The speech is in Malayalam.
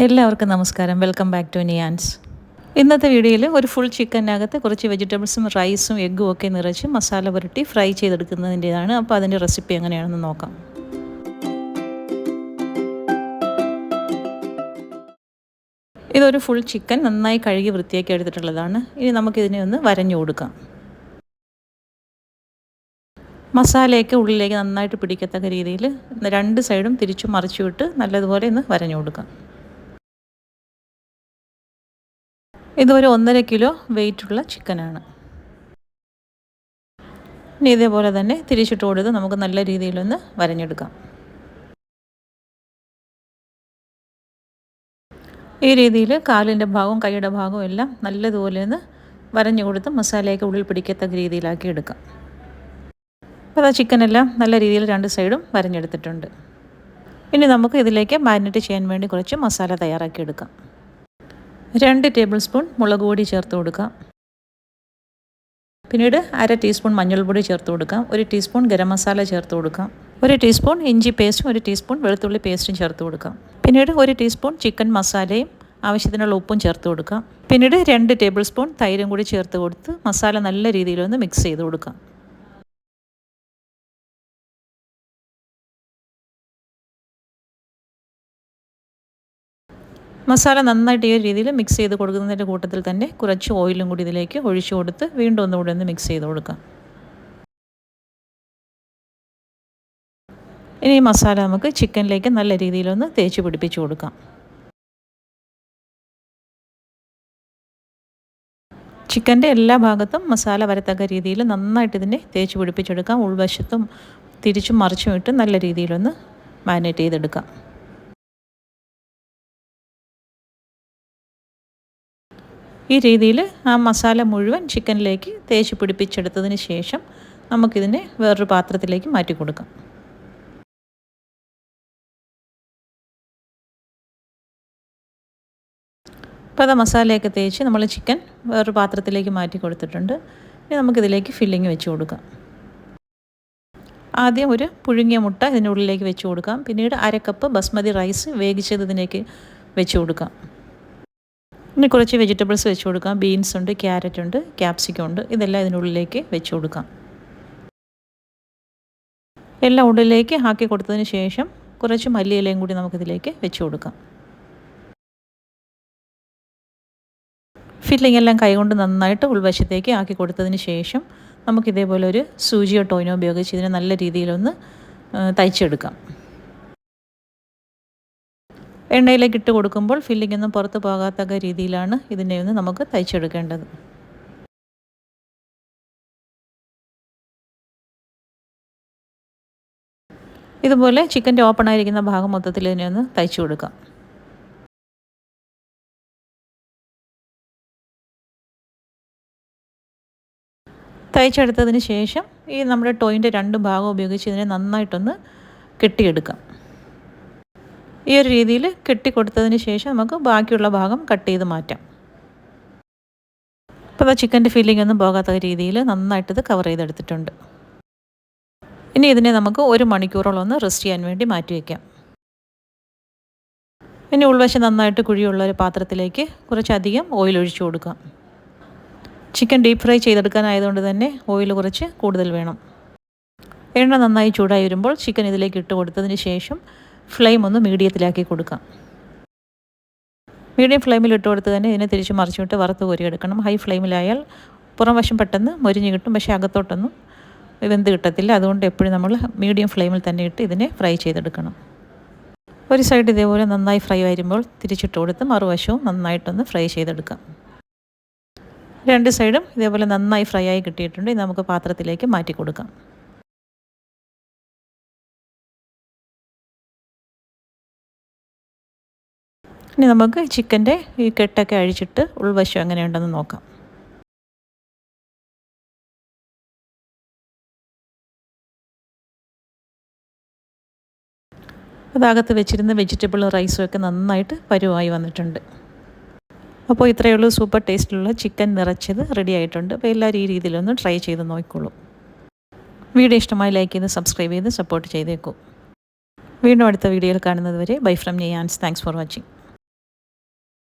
എല്ലാവർക്കും നമസ്കാരം. വെൽക്കം ബാക്ക് ടു നിയാൻസ് ഇന്നത്തെ വീഡിയോയിൽ ഒരു ഫുൾ ചിക്കനകത്ത് കുറച്ച് വെജിറ്റബിൾസും റൈസും എഗ്ഗും ഒക്കെ നിറച്ച് മസാല പുരട്ടി ഫ്രൈ ചെയ്തെടുക്കുന്നതിന്റെതാണ് അപ്പോൾ അതിന്റെ റെസിപ്പി എങ്ങനെയാണെന്ന് നോക്കാം. ഇതൊരു ഫുൾ ചിക്കൻ നന്നായി കഴുകി വൃത്തിയാക്കി എടുത്തിട്ടുള്ളതാണ്. ഇനി നമുക്കിതിനെ ഒന്ന് വരഞ്ഞു കൊടുക്കാം. മസാലയൊക്കെ ഉള്ളിലേക്ക് നന്നായിട്ട് പിടിക്കത്തക്ക രീതിയിൽ രണ്ട് സൈഡും തിരിച്ചു മറിച്ചു വിട്ട് നല്ലതുപോലെ ഒന്ന് വരഞ്ഞു കൊടുക്കാം. ഇതൊരു ഒന്നര കിലോ വെയിറ്റുള്ള ചിക്കനാണ്. ഇനി ഇതേപോലെ തന്നെ തിരിച്ചിട്ട് കൊടുത്ത് നമുക്ക് നല്ല രീതിയിലൊന്ന് വരഞ്ഞെടുക്കാം. ഈ രീതിയിൽ കാലിന്റെ ഭാഗവും കൈയുടെ ഭാഗവും എല്ലാം നല്ലതുപോലെ ഒന്ന് വരഞ്ഞു കൊടുത്ത് മസാലയൊക്കെ ഉള്ളിൽ പിടിക്കത്തക്ക രീതിയിലാക്കി എടുക്കാം. അപ്പോൾ ആ ചിക്കനെല്ലാം നല്ല രീതിയിൽ രണ്ട് സൈഡും വരഞ്ഞെടുത്തിട്ടുണ്ട്. ഇനി നമുക്ക് ഇതിലേക്ക് മാരിനേറ്റ് ചെയ്യാൻ വേണ്ടി കുറച്ച് മസാല തയ്യാറാക്കി എടുക്കാം. രണ്ട് ടേബിൾ സ്പൂൺ മുളക് പൊടി ചേർത്ത് കൊടുക്കാം. പിന്നീട് അര ടീസ്പൂൺ മഞ്ഞൾപ്പൊടി ചേർത്ത് കൊടുക്കാം. ഒരു ടീസ്പൂൺ ഗരം മസാല ചേർത്ത് കൊടുക്കാം. ഒരു ടീസ്പൂൺ ഇഞ്ചി പേസ്റ്റും ഒരു ടീസ്പൂൺ വെളുത്തുള്ളി പേസ്റ്റും ചേർത്ത് കൊടുക്കാം. പിന്നീട് ഒരു ടീസ്പൂൺ ചിക്കൻ മസാലയും ആവശ്യത്തിനുള്ള ഉപ്പും ചേർത്ത് കൊടുക്കാം. പിന്നീട് രണ്ട് ടേബിൾ സ്പൂൺ തൈരും കൂടി ചേർത്ത് കൊടുത്ത് മസാല നല്ല രീതിയിലൊന്ന് മിക്സ് ചെയ്ത് കൊടുക്കാം. മസാല നന്നായിട്ട് ഈ രീതിയിൽ മിക്സ് ചെയ്ത് കൊടുക്കുന്നതിന്റെ കൂട്ടത്തിൽ തന്നെ കുറച്ച് ഓയിലും കൂടി ഇതിലേക്ക് ഒഴിച്ചു കൊടുത്ത് വീണ്ടും ഒന്നുകൂടി ഒന്ന് മിക്സ് ചെയ്ത് കൊടുക്കാം. ഇനി ഈ മസാല നമുക്ക് ചിക്കനിലേക്ക് നല്ല രീതിയിലൊന്ന് തേച്ച് പിടിപ്പിച്ച് കൊടുക്കാം. ചിക്കന്റെ എല്ലാ ഭാഗത്തും മസാല വരത്തക്ക രീതിയിൽ നന്നായിട്ട് ഇതിനെ തേച്ച് പിടിപ്പിച്ചെടുക്കാം. ഉൾവശത്തും തിരിച്ചും മറിച്ചും ഇട്ട് നല്ല രീതിയിലൊന്ന് മാരിനേറ്റ് ചെയ്തെടുക്കാം. ഈ രീതിയിൽ ആ മസാല മുഴുവൻ ചിക്കനിലേക്ക് തേച്ച് പിടിപ്പിച്ചെടുത്തതിന് ശേഷം നമുക്കിതിനെ വേറൊരു പാത്രത്തിലേക്ക് മാറ്റി കൊടുക്കാം. അപ്പോൾ അത് മസാലയൊക്കെ തേച്ച് നമ്മൾ ചിക്കൻ വേറൊരു പാത്രത്തിലേക്ക് മാറ്റി കൊടുത്തിട്ടുണ്ട്. ഇനി നമുക്കിതിലേക്ക് ഫില്ലിങ് വെച്ച് കൊടുക്കാം. ആദ്യം ഒരു പുഴുങ്ങിയ മുട്ട ഇതിനുള്ളിലേക്ക് വെച്ച് കൊടുക്കാം. പിന്നീട് അര കപ്പ് ബസ്മതി റൈസ് വേവിച്ചത് ഇതിലേക്ക് വെച്ച് കൊടുക്കാം. ഇനി കുറച്ച് വെജിറ്റബിൾസ് വെച്ച് കൊടുക്കാം. ബീൻസ് ഉണ്ട് ക്യാരറ്റ് ഉണ്ട് ക്യാപ്സിക്കം ഉണ്ട്. ഇതെല്ലാം ഇതിനുള്ളിലേക്ക് വെച്ച് കൊടുക്കാം. എല്ലാം ഉള്ളിലേക്ക് ആക്കി കൊടുത്തതിന് ശേഷം കുറച്ച് മല്ലിയിലയും കൂടി നമുക്കിതിലേക്ക് വെച്ച് കൊടുക്കാം. ഫില്ലിംഗ് എല്ലാം കൈകൊണ്ട് നന്നായിട്ട് ഉൾവശത്തേക്ക് ആക്കി കൊടുത്തതിന് ശേഷം നമുക്കിതേപോലെ ഒരു സൂചിയോ ടോയിനോ ഉപയോഗിച്ച് ഇതിനെ നല്ല രീതിയിലൊന്ന് തയ്ച്ചെടുക്കാം. എണ്ണയിലേക്ക് ഇട്ട് കൊടുക്കുമ്പോൾ ഫില്ലിംഗ് ഒന്നും പുറത്ത് പോകാത്തക്ക രീതിയിലാണ് ഇതിനെ ഒന്ന് നമുക്ക് തയ്ച്ചെടുക്കേണ്ടത്. ഇതുപോലെ ചിക്കന്റെ ഓപ്പൺ ആയിരിക്കുന്ന ഭാഗം മൊത്തത്തിൽ ഇതിനെ ഒന്ന് തയ്ച്ചു കൊടുക്കാം. തയ്ച്ചെടുത്തതിന് ശേഷം ഈ നമ്മുടെ ടോയിന്റെ രണ്ട് ഭാഗം ഉപയോഗിച്ച് ഇതിനെ നന്നായിട്ടൊന്ന് കെട്ടിയെടുക്കാം. ഈ ഒരു രീതിയിൽ കെട്ടിക്കൊടുത്തതിന് ശേഷം നമുക്ക് ബാക്കിയുള്ള ഭാഗം കട്ട് ചെയ്ത് മാറ്റാം. ഇപ്പോൾ ചിക്കന്റെ ഫീലിംഗ് ഒന്നും പോകാത്ത രീതിയിൽ നന്നായിട്ടിത് കവർ ചെയ്തെടുത്തിട്ടുണ്ട്. ഇനി ഇതിനെ നമുക്ക് ഒരു മണിക്കൂറോളം ഒന്ന് റെസ്റ്റ് ചെയ്യാൻ വേണ്ടി മാറ്റി വയ്ക്കാം ഇനി ഉൾവശം നന്നായിട്ട് കുഴിയുള്ള ഒരു പാത്രത്തിലേക്ക് കുറച്ചധികം ഓയിൽ ഒഴിച്ചു കൊടുക്കാം. ചിക്കൻ ഡീപ്പ് ഫ്രൈ ചെയ്തെടുക്കാനായതുകൊണ്ട് തന്നെ ഓയിൽ കുറച്ച് കൂടുതൽ വേണം. എണ്ണ നന്നായി ചൂടായി വരുമ്പോൾ ചിക്കൻ ഇതിലേക്ക് ഇട്ട് കൊടുത്തതിന് ശേഷം ഫ്ലെയിം ഒന്ന് മീഡിയത്തിലാക്കി കൊടുക്കാം. മീഡിയം ഫ്ലെയിമിൽ ഇട്ട് കൊടുത്ത് തന്നെ ഇതിനെ തിരിച്ച് മറിച്ചിട്ട് വറുത്ത് കോരിയെടുക്കണം ഹൈ ഫ്ലെയിമിലായാൽ പുറം വശം പെട്ടെന്ന് മൊരിഞ്ഞ് കിട്ടും. പക്ഷേ അകത്തോട്ടൊന്നും വെന്ത് കിട്ടത്തില്ല. അതുകൊണ്ട് എപ്പോഴും നമ്മൾ മീഡിയം ഫ്ലെയിമിൽ തന്നെ ഇട്ട് ഇതിനെ ഫ്രൈ ചെയ്തെടുക്കണം. ഒരു സൈഡ് ഇതേപോലെ നന്നായി ഫ്രൈ വരുമ്പോൾ തിരിച്ചിട്ട് കൊടുത്ത് മറുവശവും നന്നായിട്ടൊന്ന് ഫ്രൈ ചെയ്തെടുക്കാം. രണ്ട് സൈഡും ഇതേപോലെ നന്നായി ഫ്രൈ ആയി കിട്ടിയിട്ടുണ്ട്. ഇത് നമുക്ക് പാത്രത്തിലേക്ക് മാറ്റി കൊടുക്കാം. ഇനി നമുക്ക് ചിക്കന്റെ ഈ കെട്ടൊക്കെ അഴിച്ചിട്ട് ഉൾവശം എങ്ങനെയുണ്ടെന്ന് നോക്കാം. അതാകത്ത് വെച്ചിരുന്ന വെജിറ്റബിൾ റൈസും ഒക്കെ നന്നായിട്ട് പരുവായി വന്നിട്ടുണ്ട്. അപ്പോൾ ഇത്രയേ ഉള്ളൂ. സൂപ്പർ ടേസ്റ്റിലുള്ള ചിക്കൻ നിറച്ചത് റെഡി ആയിട്ടുണ്ട്. അപ്പോൾ എല്ലാവരും ഈ രീതിയിലൊന്ന് ട്രൈ ചെയ്ത് നോക്കിക്കോളൂ. വീഡിയോ ഇഷ്ടമായി ലൈക്ക് ചെയ്ത് സബ്സ്ക്രൈബ് ചെയ്ത് സപ്പോർട്ട് ചെയ്തേക്കൂ. വീണ്ടും അടുത്ത വീഡിയോയിൽ കാണുന്നത് വരെ ബൈ ഫ്രം നിയാൻസ് താങ്ക്സ് ഫോർ വാച്ചിങ്